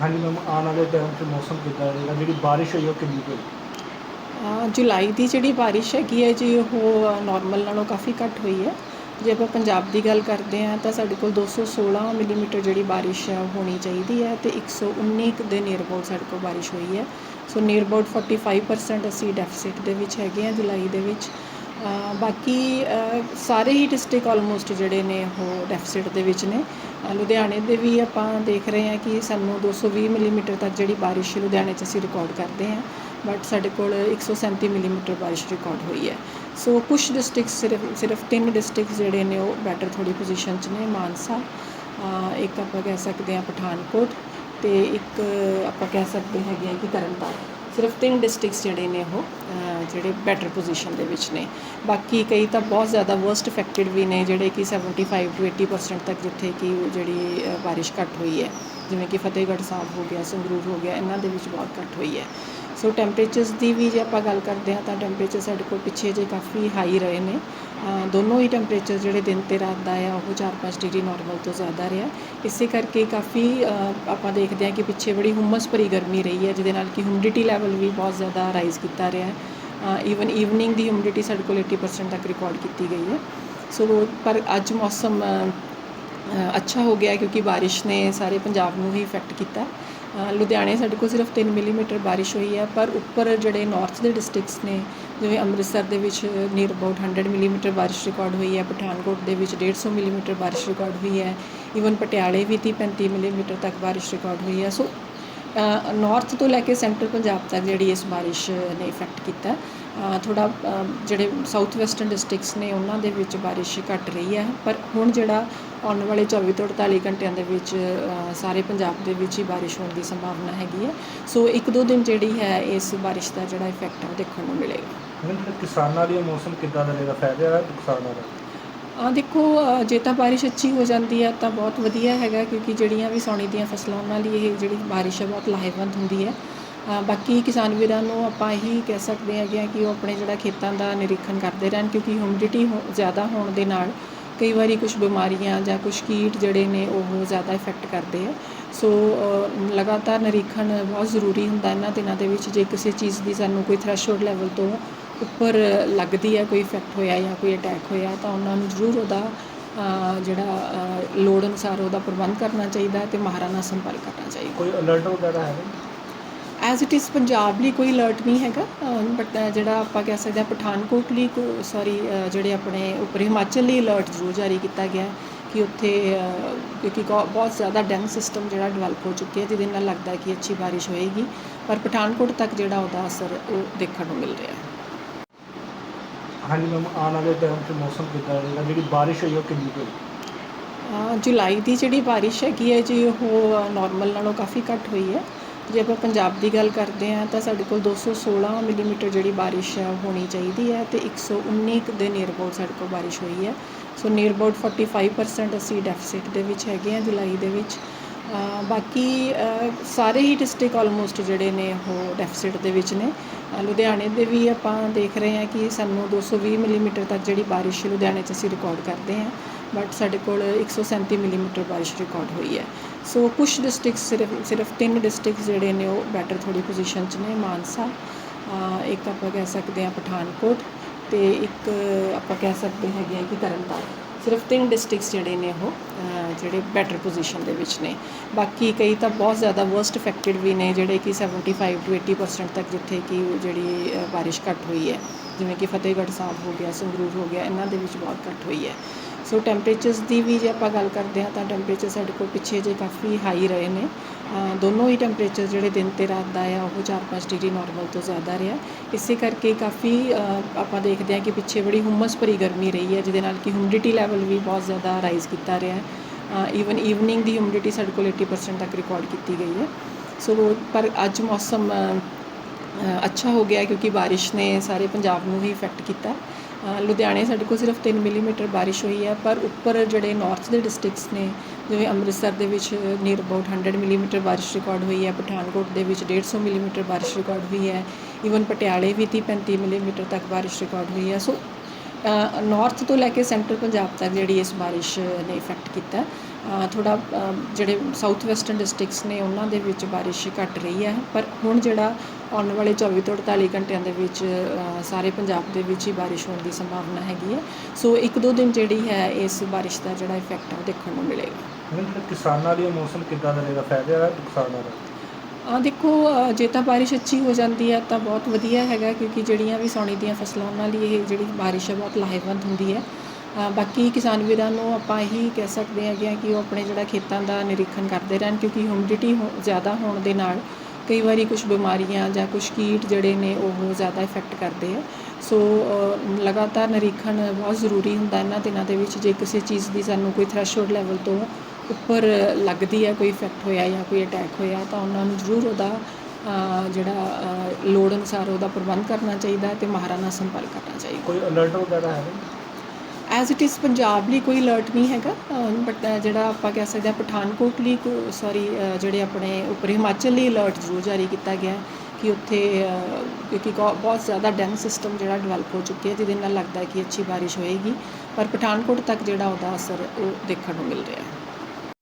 ਹਾਂਜੀ ਮੈਮ ਆਉਣ ਵਾਲੇ ਟਾਈਮ 'ਚ ਮੌਸਮ ਕਿੱਦਾਂ ਰਹੇਗਾ? ਜਿਹੜੀ ਬਾਰਿਸ਼ ਹੋਈ ਉਹ ਕਿੰਨੀ ਕੁ ਹੋਈ? ਅ, ਜੁਲਾਈ ਦੀ ਜਿਹੜੀ ਬਾਰਿਸ਼ ਹੈਗੀ ਹੈ ਜੀ ਉਹ ਨਾਰਮਲ ਨਾਲੋਂ ਕਾਫੀ ਘੱਟ ਹੋਈ ਹੈ। ਜੇ ਆਪਾਂ ਪੰਜਾਬ ਦੀ ਗੱਲ ਕਰਦੇ ਹਾਂ ਤਾਂ ਸਾਡੇ ਕੋਲ 216 ਮਿਲੀਮੀਟਰ ਜਿਹੜੀ ਬਾਰਿਸ਼ ਹੈ ਉਹ ਹੋਣੀ ਚਾਹੀਦੀ ਹੈ ਤੇ 119 ਕੁ ਦੇ ਨੀਅਰ ਅਬਾਊਟ ਸਾਡੇ ਕੋਲ ਬਾਰਿਸ਼ ਹੋਈ ਹੈ। ਸੋ ਨੀਅਰ ਅਬਾਊਟ 45% ਅਸੀਂ ਡੈਫਿਸਿਟ ਦੇ ਵਿੱਚ ਹੈਗੇ ਹਾਂ ਜੁਲਾਈ ਦੇ ਵਿੱਚ। ਬਾਕੀ ਸਾਰੇ ਹੀ ਡਿਸਟ੍ਰਿਕਟ ਆਲਮੋਸਟ ਜਿਹੜੇ ਨੇ ਉਹ ਡੈਫਿਸਿਟ ਦੇ ਵਿੱਚ ਨੇ। ਲੁਧਿਆਣੇ ਦੇ ਵੀ ਆਪਾਂ ਦੇਖ ਰਹੇ ਹਾਂ ਕਿ ਸਾਨੂੰ 220 ਮਿਲੀਮੀਟਰ ਤੱਕ ਜਿਹੜੀ ਬਾਰਿਸ਼ ਲੁਧਿਆਣੇ 'ਚ ਅਸੀਂ ਰਿਕਾਰਡ ਕਰਦੇ ਹਾਂ। ਬਟ ਸਾਡੇ ਕੋਲ 137 ਮਿਲੀਮੀਟਰ ਬਾਰਿਸ਼ ਰਿਕਾਰਡ ਹੋਈ ਹੈ। ਸੋ ਕੁਝ ਡਿਸਟ੍ਰਿਕਟਸ ਸਿਰਫ ਸਿਰਫ ਤਿੰਨ ਡਿਸਟ੍ਰਿਕਟਸ ਜਿਹੜੇ ਨੇ ਉਹ ਬੈਟਰ ਥੋੜੀ ਪੋਜੀਸ਼ਨ 'ਚ ਨੇ, ਮਾਨਸਾ ਇੱਕ ਆਪਾਂ ਕਹਿ ਸਕਦੇ ਹਾਂ ਪਠਾਨਕੋਟ ਤੇ ਇੱਕ ਆਪਾਂ ਕਹਿ ਸਕਦੇ ਹੈਗੇ ਹਾਂ ਕਿ ਤਰਨਤਾਰਨ। ਸਿਰਫ ਤਿੰਨ ਡਿਸਟ੍ਰਿਕਟਸ ਜਿਹੜੇ ਨੇ ਉਹ ਜਿਹੜੇ ਬੈਟਰ ਪੋਜੀਸ਼ਨ ਦੇ ਵਿੱਚ ਨੇ। ਬਾਕੀ ਕਈ ਤਾਂ ਬਹੁਤ ਜ਼ਿਆਦਾ ਵਰਸਟ ਅਫੈਕਟਡ ਵੀ ਨੇ ਜਿਹੜੇ ਕਿ 75 ਟੂ 80% ਤੱਕ ਜਿੱਥੇ ਕਿ ਜਿਹੜੀ ਅ, ਬਾਰਿਸ਼ ਘੱਟ ਹੋਈ ਹੈ। ਜਿਵੇਂ ਕਿ ਫਤਿਹਗੜ੍ਹ ਸਾਹਿਬ ਹੋ ਗਿਆ ਸੰਗਰੂਰ ਹੋ ਗਿਆ ਇਹਨਾਂ ਦੇ ਵਿੱਚ ਬਹੁਤ ਘੱਟ ਹੋਈ ਹੈ। ਸੋ ਟੈਂਪਰੇਚਰਸ ਦੀ ਵੀ ਜੇ ਆਪਾਂ ਗੱਲ ਕਰਦੇ ਹਾਂ ਤਾਂ ਟੈਂਪਰੇਚਰ ਸਾਡੇ ਕੋਲ ਪਿੱਛੇ ਜੇ ਕਾਫੀ ਹਾਈ ਰਹੇ ਨੇ। ਦੋਨੋਂ ਹੀ ਟੈਂਪਰੇਚਰ ਜਿਹੜੇ ਦਿਨ ਤੇ ਰਾਤ ਦਾ ਆ, ਉਹ 4-5 ਡਿਗਰੀ ਨਾਰਮਲ ਤੋਂ ਜ਼ਿਆਦਾ ਰਿਹਾ। ਇਸੇ ਕਰਕੇ ਕਾਫੀ ਆਪਾਂ ਦੇਖਦੇ ਹਾਂ ਕਿ ਪਿੱਛੇ ਬੜੀ ਹੁਮਸ ਭਰੀ ਗਰਮੀ ਰਹੀ ਹੈ, ਜਿਹਦੇ ਨਾਲ ਕਿ ਹਿਊਮਿਡਿਟੀ ਲੈਵਲ ਵੀ ਬਹੁਤ ਜ਼ਿਆਦਾ ਰਾਈਜ਼ ਕੀਤਾ ਰਿਹਾ ਈਵਨ ਈਵਨਿੰਗ ਦੀ ਹਿਊਮਿਡਿਟੀ ਸਾਡੇ ਕੋਲ 80% ਤੱਕ ਰਿਕਾਰਡ ਕੀਤੀ ਗਈ ਹੈ। ਸੋ ਪਰ ਅੱਜ ਮੌਸਮ ਅੱਛਾ ਹੋ ਗਿਆ ਕਿਉਂਕਿ ਬਾਰਿਸ਼ ਨੇ ਸਾਰੇ ਪੰਜਾਬ ਨੂੰ ਹੀ ਇਫੈਕਟ ਕੀਤਾ। ਲੁਧਿਆਣੇ ਸਾਡੇ ਕੋਲ ਸਿਰਫ 3 ਮਿਲੀਮੀਟਰ ਬਾਰਿਸ਼ ਹੋਈ ਹੈ, ਪਰ ਉੱਪਰ ਜਿਹੜੇ ਨਾਰਥ ਦੇ ਡਿਸਟ੍ਰਿਕਟਸ ਨੇ, ਜਿਵੇਂ ਅੰਮ੍ਰਿਤਸਰ ਦੇ ਵਿੱਚ ਨੀਅਰ ਅਬਾਊਟ 100 ਮਿਲੀਮੀਟਰ ਬਾਰਿਸ਼ ਰਿਕਾਰਡ ਹੋਈ ਹੈ, ਪਠਾਨਕੋਟ ਦੇ ਵਿੱਚ 150 ਮਿਲੀਮੀਟਰ ਬਾਰਿਸ਼ ਰਿਕਾਰਡ ਹੋਈ ਹੈ ਈਵਨ ਪਟਿਆਲੇ ਵੀ 30 35 ਮਿਲੀਮੀਟਰ ਤੱਕ ਬਾਰਿਸ਼ ਰਿਕਾਰਡ ਹੋਈ ਹੈ। ਸੋ ਨਾਰਥ ਤੋਂ ਲੈ ਕੇ ਸੈਂਟਰ ਪੰਜਾਬ ਤੱਕ ਜਿਹੜੀ ਇਸ ਬਾਰਿਸ਼ ਨੇ ਇਫੈਕਟ ਕੀਤਾ। ਥੋੜਾ ਜਿਹੜੇ ਸਾਊਥ ਵੈਸਟਰਨ ਡਿਸਟ੍ਰਿਕਟਸ ਨੇ, ਉਹਨਾਂ ਦੇ ਵਿੱਚ ਬਾਰਿਸ਼ ਘੱਟ ਰਹੀ ਹੈ, ਪਰ ਹੁਣ ਜਿਹੜਾ ਆਉਣ ਵਾਲੇ 24 ਤੋਂ 48 ਘੰਟਿਆਂ ਦੇ ਵਿੱਚ ਸਾਰੇ ਪੰਜਾਬ ਦੇ ਵਿੱਚ ਹੀ ਬਾਰਿਸ਼ ਹੋਣ ਦੀ ਸੰਭਾਵਨਾ ਹੈਗੀ ਹੈ। ਸੋ ਇੱਕ ਦੋ ਦਿਨ ਜਿਹੜੀ ਹੈ ਇਸ ਬਾਰਿਸ਼ ਦਾ ਜਿਹੜਾ ਇਫੈਕਟ ਹੈ ਉਹ ਦੇਖਣ ਨੂੰ ਮਿਲੇਗਾ। ਕਿਸਾਨਾਂ ਲਈ ਮੌਸਮ ਕਿੱਦਾਂ ਦਾ ਰਹੇਗਾ ਫਾਇਦਾ ਹੈ ਨੁਕਸਾਨ ਦਾ? ਆ ਦੇਖੋ ਜੇ ਤਾਂ ਬਾਰਿਸ਼ ਅੱਛੀ ਹੋ ਜਾਂਦੀ ਹੈ ਤਾਂ ਬਹੁਤ ਵਧੀਆ ਹੈਗਾ ਕਿਉਂਕਿ ਜਿਹੜੀਆਂ ਵੀ ਸੌਣੀ ਦੀਆਂ ਫਸਲਾਂ ਉਹਨਾਂ ਲਈ ਇਹ ਜਿਹੜੀ ਬਾਰਿਸ਼ ਹੈ ਬਹੁਤ ਲਾਹੇਵੰਦ ਹੁੰਦੀ ਹੈ। ਬਾਕੀ ਕਿਸਾਨ ਵੀਰਾਂ ਨੂੰ ਆਪਾਂ ਇਹੀ ਕਹਿ ਸਕਦੇ ਹੈਗੇ ਆ ਕਿ ਉਹ ਆਪਣੇ ਜਿਹੜਾ ਖੇਤਾਂ ਦਾ ਨਿਰੀਖਣ ਕਰਦੇ ਰਹਿਣ ਕਿਉਂਕਿ ਹਿਊਮਿਡਿਟੀ ਜ਼ਿਆਦਾ ਹੋਣ ਦੇ ਨਾਲ ਕਈ ਵਾਰੀ ਕੁਝ ਬਿਮਾਰੀਆਂ ਜਾਂ ਕੁਝ ਕੀਟ ਜਿਹੜੇ ਨੇ ਉਹ ਜ਼ਿਆਦਾ ਇਫੈਕਟ ਕਰਦੇ ਆ। ਸੋ ਲਗਾਤਾਰ ਨਿਰੀਖਣ ਬਹੁਤ ਜ਼ਰੂਰੀ ਹੁੰਦਾ ਇਹਨਾਂ ਦਿਨਾਂ ਦੇ ਵਿੱਚ, ਜੇ ਕਿਸੇ ਚੀਜ਼ ਦੀ ਸਾਨੂੰ ਕੋਈ ਥ੍ਰੈਸ਼ੋਲਡ ਲੈਵਲ ਤੋਂ ਉੱਪਰ ਲੱਗਦੀ ਹੈ ਕੋਈ ਇਫੈਕਟ ਹੋਇਆ ਜਾਂ ਕੋਈ ਅਟੈਕ ਹੋਇਆ, ਤਾਂ ਉਹਨਾਂ ਨੂੰ ਜ਼ਰੂਰ ਉਹਦਾ ਜਿਹੜਾ ਲੋੜ ਅਨੁਸਾਰ ਉਹਦਾ ਪ੍ਰਬੰਧ ਕਰਨਾ ਚਾਹੀਦਾ ਹੈ ਤੇ ਮਾਹਰਾਂ ਨਾਲ ਸੰਪਰਕ ਕਰਨਾ ਚਾਹੀਦਾ। ਕੋਈ ਅਲਰਟ ਵਗੈਰਾ ਹੈ? ਐਜ਼ ਇਟ ਇਜ਼ ਪੰਜਾਬ ਲਈ ਕੋਈ ਅਲਰਟ ਨਹੀਂ ਹੈਗਾ ਬਟ ਜਿਹੜਾ ਆਪਾਂ ਕਹਿ ਸਕਦੇ ਹਾਂ ਪਠਾਨਕੋਟ ਲਈ ਸੌਰੀ ਜਿਹੜੇ ਆਪਣੇ ਉੱਪਰ ਹਿਮਾਚਲ ਲਈ ਅਲਰਟ ਜ਼ਰੂਰ ਜਾਰੀ ਕੀਤਾ ਗਿਆ ਹੈ ਕਿ ਉੱਥੇ ਕਿਉਂਕਿ ਬਹੁਤ ਜ਼ਿਆਦਾ ਡੈਮ ਸਿਸਟਮ ਜਿਹੜਾ ਡਿਵੈਲਪ ਹੋ ਚੁੱਕਿਆ ਜਿਹਦੇ ਨਾਲ ਲੱਗਦਾ ਹੈ ਕਿ ਅੱਛੀ ਬਾਰਿਸ਼ ਹੋਏਗੀ ਪਰ ਪਠਾਨਕੋਟ ਤੱਕ ਜਿਹੜਾ ਉਹਦਾ ਅਸਰ ਉਹ ਦੇਖਣ ਨੂੰ ਮਿਲ ਰਿਹਾ ਹੈ। ਹਾਂਜੀ ਮੈਮ ਆਉਣ ਵਾਲੇ ਟਾਈਮ 'ਚ ਮੌਸਮ ਕਿੱਦਾਂ ਰਹੇਗਾ? ਜਿਹੜੀ ਬਾਰਿਸ਼ ਹੋਈ ਉਹ ਕਿੰਨੀ ਕੁ ਹੋਈ? ਜੁਲਾਈ ਦੀ ਜਿਹੜੀ ਬਾਰਿਸ਼ ਹੈਗੀ ਹੈ ਜੀ ਉਹ ਨਾਰਮਲ ਨਾਲੋਂ ਕਾਫੀ ਘੱਟ ਹੋਈ ਹੈ। ਜੇ ਆਪਾਂ ਪੰਜਾਬ ਦੀ ਗੱਲ ਕਰਦੇ ਹਾਂ ਤਾਂ ਸਾਡੇ ਕੋਲ 216 ਮਿਲੀਮੀਟਰ ਜਿਹੜੀ ਬਾਰਿਸ਼ ਹੈ ਉਹ ਹੋਣੀ ਚਾਹੀਦੀ ਹੈ ਤੇ 119 ਕੁ ਦੇ ਨੀਅਰ ਅਬਾਊਟ ਸਾਡੇ ਕੋਲ ਬਾਰਿਸ਼ ਹੋਈ ਹੈ। ਸੋ ਨੀਅਰ ਅਬਾਊਟ 45% ਅਸੀਂ ਡੈਫਿਸਿਟ ਦੇ ਵਿੱਚ ਹੈਗੇ ਹਾਂ ਜੁਲਾਈ ਦੇ ਵਿੱਚ। ਬਾਕੀ ਸਾਰੇ ਹੀ ਡਿਸਟ੍ਰਿਕਟ ਆਲਮੋਸਟ ਜਿਹੜੇ ਨੇ ਉਹ ਡੈਫਿਸਿਟ ਦੇ ਵਿੱਚ ਨੇ। ਲੁਧਿਆਣੇ ਦੇ ਵੀ ਆਪਾਂ ਦੇਖ ਰਹੇ ਹਾਂ ਕਿ ਸਾਨੂੰ 220 ਮਿਲੀਮੀਟਰ ਤੱਕ ਜਿਹੜੀ ਬਾਰਿਸ਼ ਲੁਧਿਆਣੇ 'ਚ ਅਸੀਂ ਰਿਕਾਰਡ ਕਰਦੇ ਹਾਂ। ਬਟ ਸਾਡੇ ਕੋਲ 137 ਮਿਲੀਮੀਟਰ ਬਾਰਿਸ਼ ਰਿਕਾਰਡ ਹੋਈ ਹੈ। ਸੋ ਕੁਝ ਡਿਸਟ੍ਰਿਕਟਸ ਸਿਰਫ ਸਿਰਫ ਤਿੰਨ ਡਿਸਟ੍ਰਿਕਟਸ ਜਿਹੜੇ ਨੇ ਉਹ ਬੈਟਰ ਥੋੜੀ ਪੋਜੀਸ਼ਨ 'ਚ ਨੇ ਮਾਨਸਾ ਇੱਕ ਆਪਾਂ ਕਹਿ ਸਕਦੇ ਹਾਂ ਪਠਾਨਕੋਟ ਤੇ ਇੱਕ ਆਪਾਂ ਕਹਿ ਸਕਦੇ ਹੈਗੇ ਹਾਂ ਕਿ ਤਰਨਤਾਰਨ। ਸਿਰਫ ਤਿੰਨ ਡਿਸਟ੍ਰਿਕਟਸ ਜਿਹੜੇ ਨੇ ਉਹ ਜਿਹੜੇ ਬੈਟਰ ਪੋਜੀਸ਼ਨ ਦੇ ਵਿੱਚ ਨੇ। ਬਾਕੀ ਕਈ ਤਾਂ ਬਹੁਤ ਜ਼ਿਆਦਾ ਵਰਸਟ ਅਫੈਕਟਡ ਵੀ ਨੇ ਜਿਹੜੇ ਕਿ 75 ਟੂ 80% ਤੱਕ ਜਿੱਥੇ ਕਿ ਜਿਹੜੀ ਅ, ਬਾਰਿਸ਼ ਘੱਟ ਹੋਈ ਹੈ। ਜਿਵੇਂ ਕਿ ਫਤਿਹਗੜ੍ਹ ਸਾਹਿਬ ਹੋ ਗਿਆ ਸੰਗਰੂਰ ਹੋ ਗਿਆ ਇਹਨਾਂ ਦੇ ਵਿੱਚ ਬਹੁਤ ਘੱਟ ਹੋਈ ਹੈ। ਸੋ ਟੈਂਪਰੇਚਰਸ ਦੀ ਵੀ ਜੇ ਆਪਾਂ ਗੱਲ ਕਰਦੇ ਹਾਂ ਤਾਂ ਟੈਂਪਰੇਚਰ ਸਾਡੇ ਕੋਲ ਪਿੱਛੇ ਜੇ ਕਾਫੀ ਹਾਈ ਰਹੇ ਨੇ। ਦੋਨੋਂ ਹੀ ਟੈਂਪਰੇਚਰ ਜਿਹੜੇ ਦਿਨ ਤੇ ਰਾਤ ਦਾ ਆ, ਉਹ 4-5 ਡਿਗਰੀ ਨਾਰਮਲ ਤੋਂ ਜ਼ਿਆਦਾ ਰਿਹਾ। ਇਸੇ ਕਰਕੇ ਕਾਫੀ ਆਪਾਂ ਦੇਖਦੇ ਹਾਂ ਕਿ ਪਿੱਛੇ ਬੜੀ ਹੁਮਸ ਭਰੀ ਗਰਮੀ ਰਹੀ ਹੈ, ਜਿਹਦੇ ਨਾਲ ਕਿ ਹਿਊਮਿਡਿਟੀ ਲੈਵਲ ਵੀ ਬਹੁਤ ਜ਼ਿਆਦਾ ਰਾਈਜ਼ ਕੀਤਾ ਰਿਹਾ ਹੈ। ਈਵਨ ਈਵਨਿੰਗ ਦੀ ਹਿਊਮਿਡਿਟੀ ਸਾਡੇ ਕੋਲ 80% ਤੱਕ ਰਿਕਾਰਡ ਕੀਤੀ ਗਈ ਹੈ। ਸੋ ਪਰ ਅੱਜ ਮੌਸਮ ਅੱਛਾ ਹੋ ਗਿਆ ਕਿਉਂਕਿ ਬਾਰਿਸ਼ ਨੇ ਸਾਰੇ ਪੰਜਾਬ ਨੂੰ ਹੀ ਇਫੈਕਟ ਕੀਤਾ। ਲੁਧਿਆਣੇ ਸਾਡੇ ਕੋਲ ਸਿਰਫ 3 ਮਿਲੀਮੀਟਰ ਬਾਰਿਸ਼ ਹੋਈ ਹੈ, ਪਰ ਉੱਪਰ ਜਿਹੜੇ ਨਾਰਥ ਦੇ ਡਿਸਟ੍ਰਿਕਟਸ ਨੇ, ਜਿਵੇਂ ਅੰਮ੍ਰਿਤਸਰ ਦੇ ਵਿੱਚ ਨੀਅਰ ਅਬਾਊਟ 100 ਮਿਲੀਮੀਟਰ ਬਾਰਿਸ਼ ਰਿਕਾਰਡ ਹੋਈ ਹੈ, ਪਠਾਨਕੋਟ ਦੇ ਵਿੱਚ 150 ਮਿਲੀਮੀਟਰ ਬਾਰਿਸ਼ ਰਿਕਾਰਡ ਹੋਈ ਹੈ ਈਵਨ ਪਟਿਆਲੇ ਵੀ 30 35 ਮਿਲੀਮੀਟਰ ਤੱਕ ਬਾਰਿਸ਼ ਰਿਕਾਰਡ ਹੋਈ ਹੈ। ਸੋ ਨਾਰਥ ਤੋਂ ਲੈ ਕੇ ਸੈਂਟਰ ਪੰਜਾਬ ਤੱਕ ਜਿਹੜੀ ਇਸ ਬਾਰਿਸ਼ ਨੇ ਇਫੈਕਟ ਕੀਤਾ ਥੋੜਾ ਜਿਹੜੇ ਸਾਊਥ ਵੈਸਟਰਨ ਡਿਸਟ੍ਰਿਕਟਸ ਨੇ, ਉਹਨਾਂ ਦੇ ਵਿੱਚ ਬਾਰਿਸ਼ ਘਟ ਰਹੀ ਹੈ, ਪਰ ਹੁਣ ਜਿਹੜਾ ਆਉਣ ਵਾਲੇ 24 ਤੋਂ 48 ਘੰਟਿਆਂ ਦੇ ਵਿੱਚ ਸਾਰੇ ਪੰਜਾਬ ਦੇ ਵਿੱਚ ਹੀ ਬਾਰਿਸ਼ ਹੋਣ ਦੀ ਸੰਭਾਵਨਾ ਹੈਗੀ ਹੈ। ਸੋ ਇੱਕ ਦੋ ਦਿਨ ਜਿਹੜੀ ਹੈ ਇਸ ਬਾਰਿਸ਼ ਦਾ ਜਿਹੜਾ ਇਫੈਕਟ ਆ ਉਹ ਦੇਖਣ ਨੂੰ ਮਿਲੇਗਾ। ਕਿਸਾਨਾਂ ਲਈ ਮੌਸਮ ਕਿੱਦਾਂ ਦਾ ਰਹੇਗਾ ਫਾਇਦੇ ਵਾਲਾ ਨੁਕਸਾਨ ਵਾਲਾ ਆ ਦੇਖੋ ਜੇ ਤਾਂ ਬਾਰਿਸ਼ ਅੱਛੀ ਹੋ ਜਾਂਦੀ ਹੈ ਤਾਂ ਬਹੁਤ ਵਧੀਆ ਹੈਗਾ ਕਿਉਂਕਿ ਜਿਹੜੀਆਂ ਵੀ ਸੌਣੀ ਦੀਆਂ ਫਸਲਾਂ ਉਹਨਾਂ ਲਈ ਇਹ ਜਿਹੜੀ ਬਾਰਿਸ਼ ਹੈ ਬਹੁਤ ਲਾਹੇਵੰਦ ਹੁੰਦੀ ਹੈ। ਬਾਕੀ ਕਿਸਾਨ ਵੀਰਾਂ ਨੂੰ ਆਪਾਂ ਇਹੀ ਕਹਿ ਸਕਦੇ ਆ ਕਿ ਉਹ ਆਪਣੇ ਜਿਹੜਾ ਖੇਤਾਂ ਦਾ ਨਿਰੀਖਣ ਕਰਦੇ ਰਹਿਣ ਕਿਉਂਕਿ ਹਿਊਮਿਡਿਟੀ ਜ਼ਿਆਦਾ ਹੋਣ ਦੇ ਨਾਲ ਕਈ ਵਾਰੀ ਕੁਝ ਬਿਮਾਰੀਆਂ ਜਾਂ ਕੁਝ ਕੀਟ ਜਿਹੜੇ ਨੇ ਉਹ ਜ਼ਿਆਦਾ ਇਫੈਕਟ ਕਰਦੇ ਆ। ਸੋ ਲਗਾਤਾਰ ਨਿਰੀਖਣ ਬਹੁਤ ਜ਼ਰੂਰੀ ਹੁੰਦਾ ਇਹਨਾਂ ਦਿਨਾਂ ਦੇ ਵਿੱਚ, ਜੇ ਕਿਸੇ ਚੀਜ਼ ਦੀ ਸਾਨੂੰ ਕੋਈ ਥ੍ਰੈਸ਼ੋਲਡ ਲੈਵਲ ਤੋਂ ਉੱਪਰ ਲੱਗਦੀ ਹੈ, ਕੋਈ ਇਫੈਕਟ ਹੋਇਆ ਜਾਂ ਕੋਈ ਅਟੈਕ ਹੋਇਆ, ਤਾਂ ਉਹਨਾਂ ਨੂੰ ਜ਼ਰੂਰ ਉਹਦਾ ਜਿਹੜਾ ਲੋੜ ਅਨੁਸਾਰ ਉਹਦਾ ਪ੍ਰਬੰਧ ਕਰਨਾ ਚਾਹੀਦਾ ਹੈ ਤੇ ਮਾਹਰਾਂ ਨਾਲ ਸੰਪਰਕ ਕਰਨਾ ਚਾਹੀਦਾ ਕੋਈ ਅਲਰਟ ਵਗੈਰਾ ਹੈ? ਐਜ਼ ਇਟ ਇਜ਼ ਪੰਜਾਬ ਲਈ ਕੋਈ ਅਲਰਟ ਨਹੀਂ ਹੈਗਾ ਬਟ ਜਿਹੜਾ ਆਪਾਂ ਕਹਿ ਸਕਦੇ ਹਾਂ ਪਠਾਨਕੋਟ ਲਈ ਸੌਰੀ ਜਿਹੜੇ ਆਪਣੇ ਉੱਪਰ ਹਿਮਾਚਲ ਲਈ ਅਲਰਟ ਜ਼ਰੂਰ ਜਾਰੀ ਕੀਤਾ ਗਿਆ ਹੈ ਕਿ ਉੱਥੇ ਕਿਉਂਕਿ ਗੋ- ਬਹੁਤ ਜ਼ਿਆਦਾ ਡੈਮ ਸਿਸਟਮ ਜਿਹੜਾ ਡਿਵੈਲਪ ਹੋ ਚੁੱਕਿਆ ਜਿਹਦੇ ਨਾਲ ਲੱਗਦਾ ਕਿ ਅੱਛੀ ਬਾਰਿਸ਼ ਹੋਏਗੀ, ਪਰ ਪਠਾਨਕੋਟ ਤੱਕ ਜਿਹੜਾ ਉਹਦਾ ਅਸਰ ਉਹ ਦੇਖਣ ਨੂੰ ਮਿਲ ਰਿਹਾ ਹੈ।